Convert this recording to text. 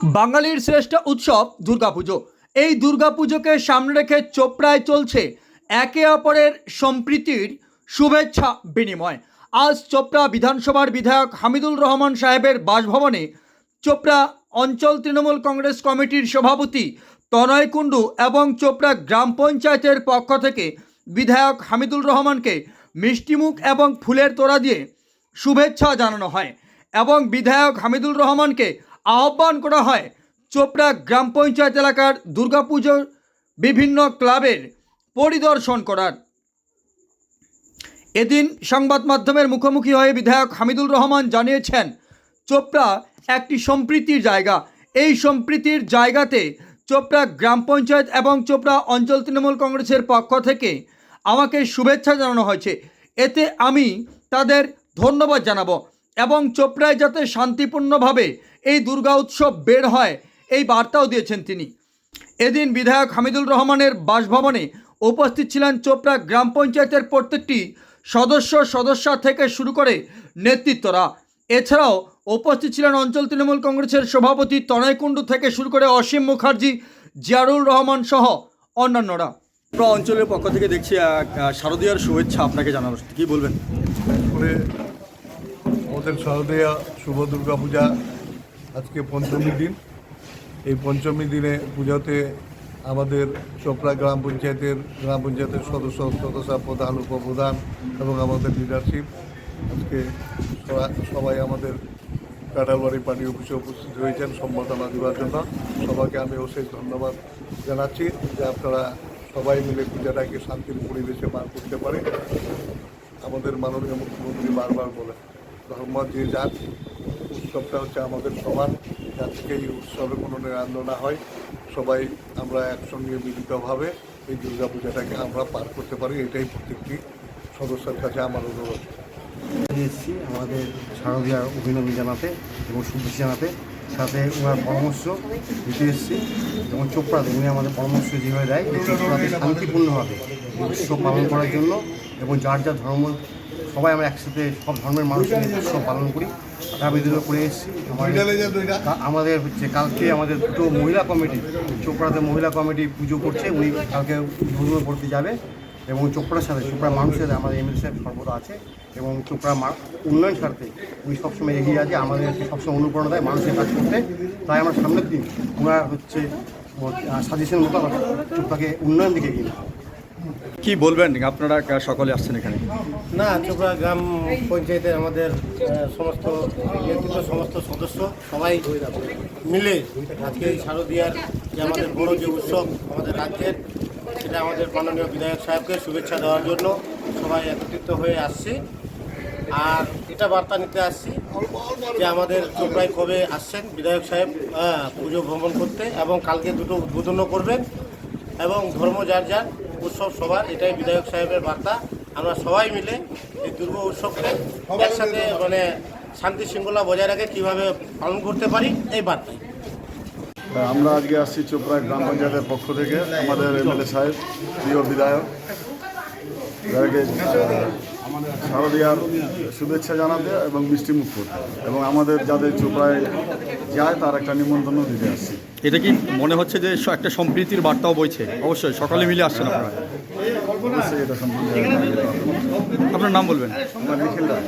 বাঙালির শ্রেষ্ঠ উৎসব দুর্গাপুজো। এই দুর্গাপুজোকে সামনে রেখে চোপড়ায় চলছে একে অপরের সম্প্রীতির শুভেচ্ছা বিনিময়। আজ চোপড়া বিধানসভার বিধায়ক হামিদুল রহমান সাহেবের বাসভবনে চোপড়া অঞ্চল তৃণমূল কংগ্রেস কমিটির সভাপতি তনয় কুণ্ডু এবং চোপড়া গ্রাম পঞ্চায়েতের পক্ষ থেকে বিধায়ক হামিদুল রহমানকে মিষ্টিমুখ এবং ফুলের তোড়া দিয়ে শুভেচ্ছা জানানো হয় এবং বিধায়ক হামিদুল রহমানকে আহ্বান করা হয় চোপড়া গ্রাম পঞ্চায়েত এলাকার দুর্গাপুজোর বিভিন্ন ক্লাবের পরিদর্শন করার। এদিন সংবাদ মাধ্যমের মুখোমুখি হয়ে বিধায়ক হামিদুল রহমান জানিয়েছেন, চোপড়া একটি সম্প্রীতির জায়গা। এই সম্প্রীতির জায়গাতে চোপড়া গ্রাম পঞ্চায়েত এবং চোপড়া অঞ্চল তৃণমূল কংগ্রেসের পক্ষ থেকে আমাকে শুভেচ্ছা জানানো হয়েছে। এতে আমি তাদের ধন্যবাদ জানাব এবং চোপড়ায় যাতে শান্তিপূর্ণভাবে এই দুর্গা উৎসব বের হয় এই বার্তাও দিয়েছেন তিনি। এদিন বিধায়ক হামিদুল রহমানের বাসভবনে উপস্থিত ছিলেন চোপড়া গ্রাম পঞ্চায়েতের প্রত্যেকটি সদস্য সদস্যা থেকে শুরু করে নেতৃত্বরা। এছাড়াও উপস্থিত ছিলেন অঞ্চল তৃণমূল কংগ্রেসের সভাপতি তনয় কুণ্ডু থেকে শুরু করে অসীম মুখার্জি জিয়ারুল রহমান সহ অন্যান্যরা। অঞ্চলের পক্ষ থেকে দেখছি শারদীয়ার শুভেচ্ছা আপনাকে জানানো। কি বলবেন? আমাদের শারদীয়া শুভ দুর্গা পূজা আজকে পঞ্চমী দিন। এই পঞ্চমী দিনে পূজাতে আমাদের চোপড়া গ্রাম পঞ্চায়েতের গ্রাম পঞ্চায়েতের সদস্য সদস্য প্রধান, উপপ্রধান এবং আমাদের লিডারশিপ আজকে সবাই আমাদের কাটালবাড়ি পার্টি অফিসে উপস্থিত হয়েছেন সম্বর্ধনা দেওয়ার জন্য। সবাইকে আমি অশেষ ধন্যবাদ জানাচ্ছি যে আপনারা সবাই মিলে পূজাটাকে শান্তির পরিবেশে পার করতে পারে আমাদের মাননীয় মুখ্যমন্ত্রী বারবার বলেন, ধর্ম যে যার উৎসবটা হচ্ছে আমাদের সমান যার থেকে এই উৎসবে কোনো নিরান্ন না হয়। সবাই আমরা একসঙ্গে মিলিতভাবে এই দুর্গা পূজাটাকে আমরা পার করতে পারি, এটাই প্রত্যেকটি সদস্যের কাছে আমার অনুরোধ। এসেছি আমাদের শারদীয়ার অভিনন্দন জানাতে এবং শুভেচ্ছা জানাতে। সাথে ওনার পরামর্শ দিতে এসেছি এবং চোপড়াতে, উনি আমাদের পরামর্শ যেভাবে দেয় যে শান্তিপূর্ণভাবে উৎসব পালন করার জন্য এবং যার যার ধর্ম সবাই আমরা একসাথে সব ধর্মের মানুষ নিয়ে উৎসব পালন করি। আগামী দিনও করে এসেছি। আমাদের হচ্ছে কালকে আমাদের দুটো মহিলা কমিটি চোপড়াতে মহিলা কমিটি পুজো করছে উনি কালকে উদ্বোধন করতে যাবে এবং চোপড়ার সাথে চোপড়ার মানুষের সাথে আমাদের এমএলএ সাহেব সর্বদা আছে এবং চোপড়ার মা- উন্নয়ন স্বার্থে উনি সবসময় এগিয়ে আছে আমাদেরকে সবসময় অনুপ্রেরণা দেয় মানুষের কাজ করতে। তাই আমরা সামনের দিন ওনার হচ্ছে সাজেশন মতো আমরা চোপড়াকে উন্নয়ন দিকে এগিয়ে। কি বলবেন? আপনারা সকলে আসছেন এখানে। না, চোপড়া গ্রাম পঞ্চায়েতের আমাদের সমস্ত সমস্ত সদস্য সবাই মিলে আজকে এই শারদীয়ার যে আমাদের বড় যে উৎসব আমাদের রাজ্যের, সেটা আমাদের মাননীয় বিধায়ক সাহেবকে শুভেচ্ছা দেওয়ার জন্য সবাই একত্রিত হয়ে আসছি। আর এটা বার্তা নিতে আসছি যে আমাদের চোপড়ায় কবে আসছেন বিধায়ক সাহেব পুজো ভ্রমণ করতে এবং কালকে দুটো উদ্বোধনও করবেন এবং ধর্ম যার যার উৎসব সবার, এটাই বিধায়ক সাহেবের বার্তা। আমরা সবাই মিলে এই দুর্গা উৎসবকে একসাথে মানে শান্তি শৃঙ্খলা বজায় রাখে, কীভাবে পালন করতে পারি, এই বার্তায় আমরা আজকে আসছি চোপড়া গ্রাম পঞ্চায়েতের পক্ষ থেকে, আমাদের এমএলএ সাহেব, প্রিয় বিধায়ক শারদীয়ার শুভেচ্ছা জানাতে এবং মিষ্টি মুখ করতে। এবং আমাদের যাদের চোপড়ায় যায় তার একটা নিমন্ত্রণও দিতে আসছি। এটা কি মনে হচ্ছে যে একটা সম্প্রীতির বার্তাও বইছে? অবশ্যই সকালে মিলে আসছেন আপনারা। অবশ্যই এটা সম্পূর্ণ আপনার নাম বলবেন? আমার নিখিল রায়।